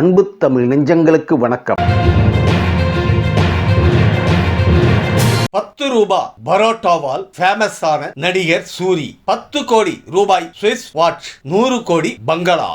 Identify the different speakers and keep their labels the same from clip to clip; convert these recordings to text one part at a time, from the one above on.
Speaker 1: அன்பு தமிழ் நெஞ்சங்களுக்கு வணக்கம்.
Speaker 2: பத்து ரூபாய் பரோட்டாவால் ஃபேமஸ் ஆன நடிகர் சூரி. பத்து கோடி ரூபாய் சுவிஸ் வாட்ச் நூறு கோடி பங்களா.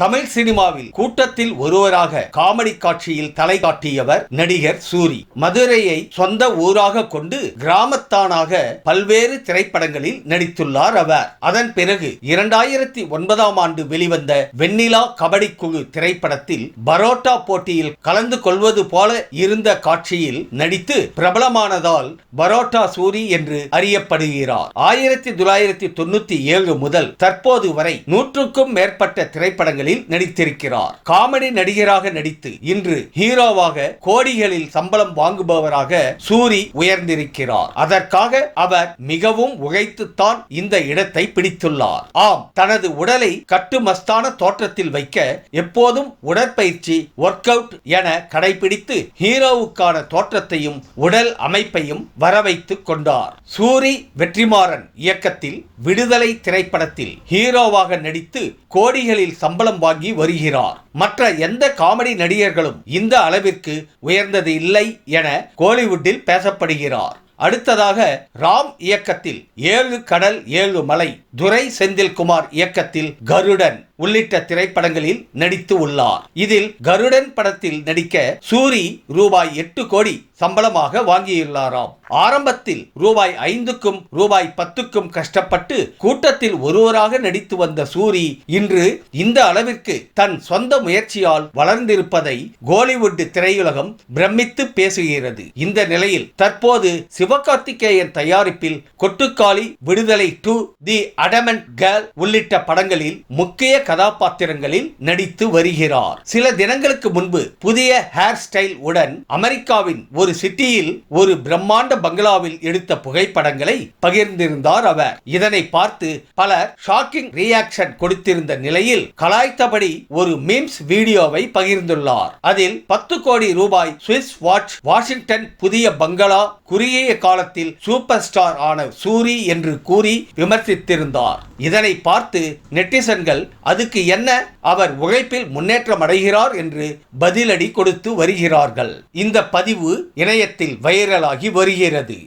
Speaker 2: தமிழ் சினிமாவில் கூட்டத்தில் ஒருவராக காமெடி காட்சியில் தலை காட்டியவர் நடிகர் சூரி. மதுரையை சொந்த ஊராக கொண்டு கிராமத்தானாக பல்வேறு திரைப்படங்களில் நடித்துள்ளார் அவர். அதன் பிறகு இரண்டாயிரத்தி ஒன்பதாம் ஆண்டு வெளிவந்த வெண்ணிலா கபடி குழு திரைப்படத்தில் பரோட்டா போட்டியில் கலந்து கொள்வது போல இருந்த காட்சியில் நடித்து பிரபலமானதால் பரோட்டா சூரி என்று அறியப்படுகிறார். ஆயிரத்தி தொள்ளாயிரத்தி தொண்ணூத்தி ஏழு முதல் தற்போது வரை நூற்றுக்கும் மேற்பட்ட திரைப்படங்களில் நடித்திருக்கிறார். காமெடி நடிகராக நடித்து இன்று ஹீரோவாக கோடிகளில் சம்பளம் வாங்குபவராக சூரி உயர்ந்திருக்கிறார். அதற்காக அவர் மிகவும் உழைத்துத்தான் இந்த இடத்தை பிடித்துள்ளார். ஆம் தனது உடலை கட்டுமஸ்தான தோற்றத்தில் வைக்க எப்போதும் உடற்பயிற்சி ஒர்க் அவுட் என கடைபிடித்து ஹீரோவுக்கான தோற்றத்தையும் உடல் அமைப்பையும் வரவைத்துக் கொண்டார். சூரி வெற்றிமாறன் இயக்கத்தில் விடுதலை திரைப்படத்தில் ஹீரோவாக நடித்து கோடிகளில் சம்பளம் வாங்கி வருகிறார். மற்ற எந்த காமெடி நடிகர்களும் இந்த அளவிற்கு உயர்ந்தது இல்லை என கோலிவுட்டில் பேசப்படுகிறார். அடுத்ததாக ராம் இயக்கத்தில் ஏழு கடல் ஏழு மலை துரை செந்தில்குமார் இயக்கத்தில் கருடன் உள்ளிட்ட திரைப்படங்களில் நடித்து உள்ளார். இதில் கருடன் படத்தில் நடிக்க சூரி ரூபாய் எட்டு கோடி சம்பளமாக வாங்கியுள்ளாராம். ஆரம்பத்தில் ரூபாய் ஐந்துக்கும் ரூபாய் பத்துக்கும் கஷ்டப்பட்டு கூட்டத்தில் ஒருவராக நடித்து வந்த சூரி இன்று இந்த அளவிற்கு தன் சொந்த முயற்சியால் வளர்ந்திருப்பதை கோலிவுட் திரையுலகம் பிரமித்து பேசுகிறது. இந்த நிலையில் தற்போது சிவகார்த்திகேயன் தயாரிப்பில் கொட்டுக்காளி விடுதலை டு தி அடமன் கேர்ள் உள்ளிட்ட படங்களில் முக்கிய கதாபாத்திரங்களில் நடித்து வருகிறார். சில தினங்களுக்கு முன்பு புதிய ஹேர் ஸ்டைல் உடன் அமெரிக்காவின் ஒரு சிட்டியில் ஒரு பிரம்மாண்ட பங்களாவில் எடுத்த புகைப்படங்களை பகிர்ந்திருந்தார் அவர். இதனை பார்த்து பலர் ஷாக்கிங் ரியாக்ஷன் கொடுத்திருந்த நிலையில் கலாய்த்தபடி ஒரு மீம்ஸ் வீடியோவை பகிர்ந்துள்ளார். அதில் பத்து கோடி ரூபாய் சுவிஸ் வாட்ச் வாஷிங்டன் புதிய பங்களா குறுகிய காலத்தில் சூப்பர் ஸ்டார் ஆன சூரி என்று கூறி விமர்சித்திருந்தார். இதனை பார்த்து நெட்டிசன்கள் அதுக்கு என்ன? அவர் உழைப்பில் முன்னேற்றம் அடைகிறார் என்று பதிலடி கொடுத்து வருகிறார்கள். இந்த பதிவு இணையத்தில் வைரலாகி வருகிறது.